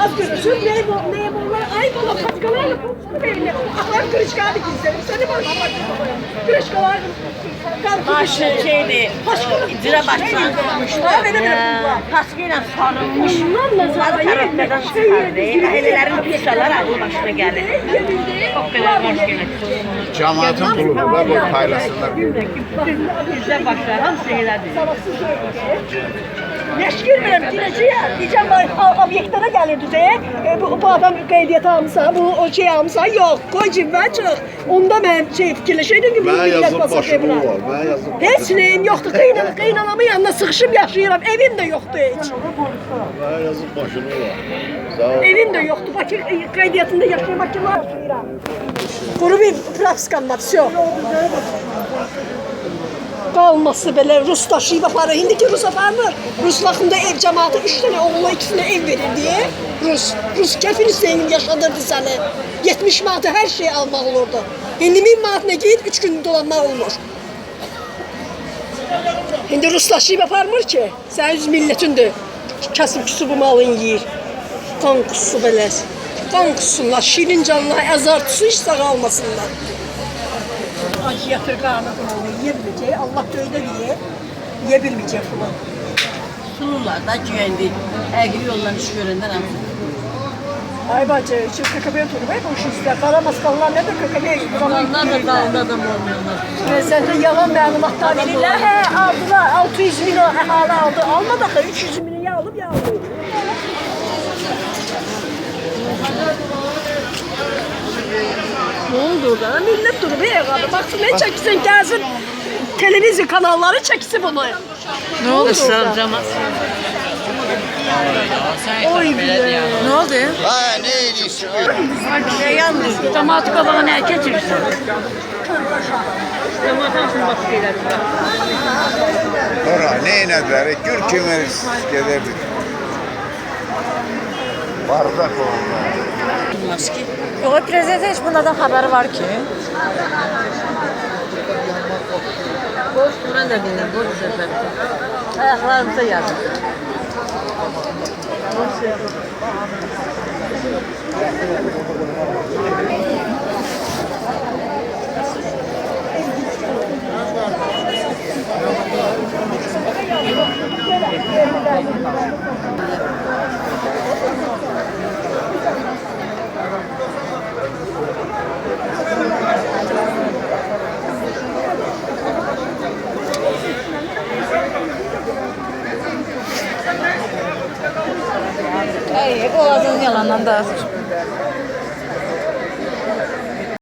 Az görürsün. Ne bu? Ne bunlar? Ay bana patkalarla bunu benimle. Ahlar kırışkanı gizlerim. Seni bana bak. Kırışkalar. Başı şeydi, benim benim. Taskıyla sarılmış. Zaten karakterden çıkardı. Ehlilerin pisalar aklı başına gelir. Çok kadar hoş gelir. Cemaatin puludur da bu paylaşsınlar. Bizde başlar, hamısı elədir. Meşgul benim dinleyiciye. Diyeceğim ben a- obyektlere gelir düzeye. E, bu, bu adam qeydiyyat almışsa, bu o şey almışsa yok. Koy cibə çıx. Onda ben şey fikirləşəydim ki, bu Mənə millət yazıb basaq başımı evine. var, mənə yazıb Heç neyim yoxdur. Qeynan, qeynanamın yanına sıxışıb yaşayıram. Evim də yoxdur heç. Mənə yazıb başımı var. Sağ ol. Evim də yoxdur. Bakı qeydiyyatında yaşamaq kimi yaşayıram. Quru bir prapskanma, всё. Qalması belə Rus daşıyıb aparır. İndiki Rus aparmır. Rus vaxtında ev cəmaatı üç dənə oğula ikisinə ev verir deyə. Rus, Rus kəfir Hüseyin yaşadırdı səni. 70 manatı hər şey almaq olurdu. İndi 1000 manatına geyib 3 gün dolanmaq olmur. İndi Rus daşıyıb aparmır ki. Sən öz millətindir. Kəsib küsübü malın yeyir. Qan qusu belə. Qan qusunlar, şirin canlar, əzar tusu heç sağ almasınlar. Acı yatır qarnı bunu yeyə biləcək. Allah deyə yeyə bilməyəcək bunu. Sunurlar da güvendi. Əqli yoldan iş görəndən hamısı. Ay bacı, şu kököbeğe oturup hep o şişler. Kara maskallar nedir kököbeğe? Onlar da dağında adam olmuyorlar. Ve sende yalan məlumatlar verirlər. Hə, aldılar. 600 min əhali aldı. Almadı axı 300 mini ya alıb ya aldı. Ne oldu orada? Millet durup ey kadın. Baksın ne çeksin gelsin. Televizyon kanalları çeksin bunu. Ne oldu orada? Oy bile. Ne oldu? Ha ne bir. Şey keçirsən? Camaat hamısını başqa elədir. Ora ne inedler? Gül kimi giderdik. Bardak. Bilməz ki. Yox, prezident heç bunlardan xəbəri var ki. Boş duran da dinlər, boş söhbət. Ayaqlarımıza yazır. Ey, boğazın yalandan da.